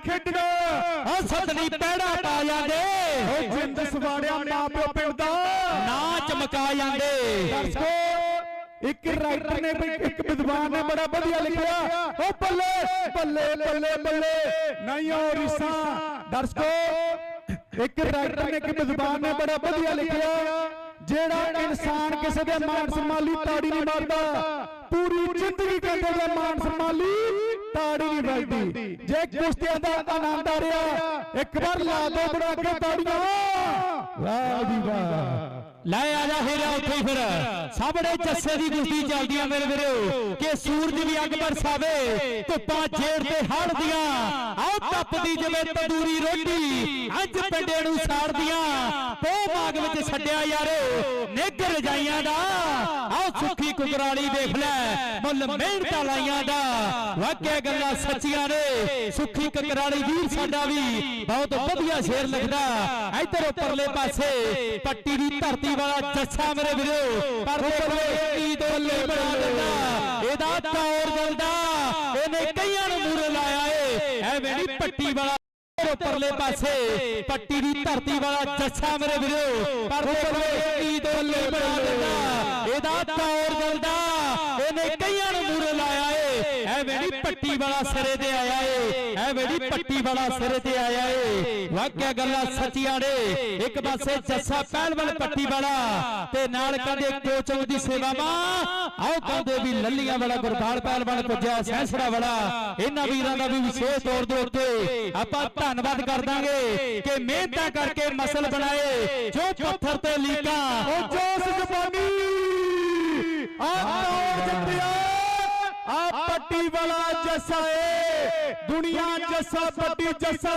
ਖੇਡਣਾ। ਆ ਸਤਨੀ ਪੈੜਾ ਪਾ ਜਾਂਦੇ ਓ ਜਿੰਦ ਸਵਾੜਿਆ ਮਾਂ ਪਿਓ ਪਿੰਡ ਦਾ। ਨਾ ਚਮਕਾ ਜਾਂਦੇ। ਦਰਸ਼ਕੋ ਇੱਕ ਰਾਈਟਰ ਨੇ ਵੀ ਇੱਕ ਵਿਦਵਾਨ ਨੇ ਬੜਾ ਵਧੀਆ ਲਿਖਿਆ। ਓ ਬੱਲੇ ਬੱਲੇ ਬੱਲੇ ਬੱਲੇ ਨਹੀਂ ਓ ਰਿਸਾ ਦਰਸ਼ਕੋ ਇੱਕ ਰਾਈਟਰ ਨੇ ਇੱਕ ਵਿਦਵਾਨ ਨੇ ਬੜਾ ਵਧੀਆ ਲਿਖਿਆ। ਜਿਹੜਾ ਇਨਸਾਨ ਕਿਸੇ ਦੇ ਮਾਨ ਸਨਮਾਨ ਲਈ ਤਾੜੀ ਨਹੀਂ ਮਾਰਦਾ। ਪੂਰੀ ਜ਼ਿੰਦਗੀ ਕਹਿੰਦੇ ਦੇ ਮਾਨ ਸਨਮਾਨ ਲਈ ਤਾੜੀ ਵੱਜਦੀ ਜੇ ਕੁਸ਼ਤੀਆਂ ਦਾ ਆਨੰਦ ਆ ਰਿਹਾ ਇੱਕ ਵਾਰ ਲਾ ਦੋ ਬੜਾ ਕੇ ਤਾੜੀਆਂ। ਵਾਹ ਜੀ ਵਾਹ। ਲੈ ਆ ਜਾ ਹੀਰਾ ਉੱਥੇ ਫਿਰ। ਸਾਹਮਣੇ ਜੱਸੇ ਦੀ ਕੁਸ਼ਤੀ ਚੱਲਦੀ ਆ ਮੇਰੇ ਵੀਰੋ। ਕਿ ਸੂਰਜ ਵੀ ਅੱਗ ਬਰਸਾਵੇ ਧੁੱਪਾਂ ਜੇੜ ਤੇ ਹੜਦੀਆਂ ਆਓ ਤਪਦੀ ਜਿਵੇਂ ਤੰਦੂਰੀ ਰੋਟੀ ਅੱਜ ਪਿੰਡੇ ਨੂੰ ਸਾੜਦੀਆਂ ਪੋ ਬਾਗ ਵਿੱਚ ਛੱਡਿਆ ਯਾਰੋ। ਨਿੱਘ ਰਜਾਈਆਂ ਦਾ। ਸੁੱਖੀ ਕੁਕਰਾਲੀ ਦੇਖ ਲੈ। ਮੁੱਲ ਮਿਹਨਤਾਂ ਲਾਈਆਂ ਦਾ। ਵਾਕਿਆ ਗੱਲਾਂ ਸੱਚੀਆਂ ਨੇ। ਸੁੱਖੀ ਕੁਕਰਾਲੀ ਵੀਰ ਸਾਡਾ ਵੀ ਬਹੁਤ ਵਧੀਆ ਸ਼ੇਰ ਲਿਖਦਾ ਇੱਧਰ ਉੱਪਰਲੇ ਪਾਸੇ ਪੱਟੀ ਦੀ ਧਰਤੀ ਵਾਲਾ ਜੱਸਾ ਮੇਰੇ ਵੀਰੋ। ਪਰ ਕੀ ਦੋਲੇ ਬਣਾ ਦਿੰਦਾ। ਇਹਦਾ ਤੌਰ ਜਲਦਾ ਇਹਨੇ ਕਈਆਂ ਨੂੰ ਮੂਰੇ ਲਾਇਆ ਏ। ਐਵੇਂ ਨਹੀਂ ਪੱਟੀ ਵਾਲਾ ਉੱਪਰਲੇ ਪਾਸੇ ਪੱਟੀ ਦੀ ਧਰਤੀ ਵਾਲਾ ਜੱਸਾ ਮੇਰੇ ਵੀਰੋ ਪਰ ਕੀ ਦੋਲੇ ਬਣਾ ਦਿੰਦਾ ਇਹਦਾ ਤੌਰ ਜਲਦਾ ਇਹਨੇ ਕਈਆਂ ਨੂੰ ਮੂਰੇ ਲਾਇਆ ਏ ਐਵੇਂ ਨਹੀਂ ਪੱਟੀ ਵਾਲਾ ਸਿਰੇ ਤੇ ਆਇਆ ਏ ਐਵੇਂ ਨਹੀਂ ਪੱਟੀ ਵਾਲਾ ਸਿਰੇ ਤੇ ਆਇਆ ਏ ਵਾਕਿਆ ਗੱਲਾਂ ਸੱਚੀਆਂ ਨੇ ਇੱਕ ਪਾਸੇ ਜੱਸਾ ਪਹਿਲਵਾਨ ਪੱਟੀ ਵਾਲਾ ਤੇ ਨਾਲ ਕਹਿੰਦੇ ਕੋਚਿੰਗ ਦੀ ਸੇਵਾ ਮਾ? ਆਓ ਕਹਿੰਦੇ ਵੀ ਲੱਲੀਆਂ ਵਾਲਾ ਗੁਰਬਾਲ ਪਹਿਲਵਾਨ ਪੁੱਜਿਆ ਸੈਂਸੜਾ ਵਾਲਾ ਇਹਨਾਂ ਵੀਰਾਂ ਦਾ ਵੀ ਵਿਸ਼ੇਸ਼ ਤੌਰ ਦੇ ਉੱਤੇ ਆਪਾਂ ਧੰਨਵਾਦ ਕਰ ਦਾਂਗੇ ਕਿ ਮਿਹਨਤਾਂ ਕਰਕੇ ਮਸਲ ਬਣਾਏ ਜੋ ਪੱਥਰ ਤੇ ਲੀਕਾਂ ਓ ਜੋਸ ਜਵਾਨੀ। ਆ ਤੋੜ ਜੱਟਿਆ ਆ ਪੱਟੀ ਵਾਲਾ ਜੱਸਾ ਏ। ਦੁਨੀਆ ਜੱਸਾ ਪੱਟੀ ਜੱਸਾ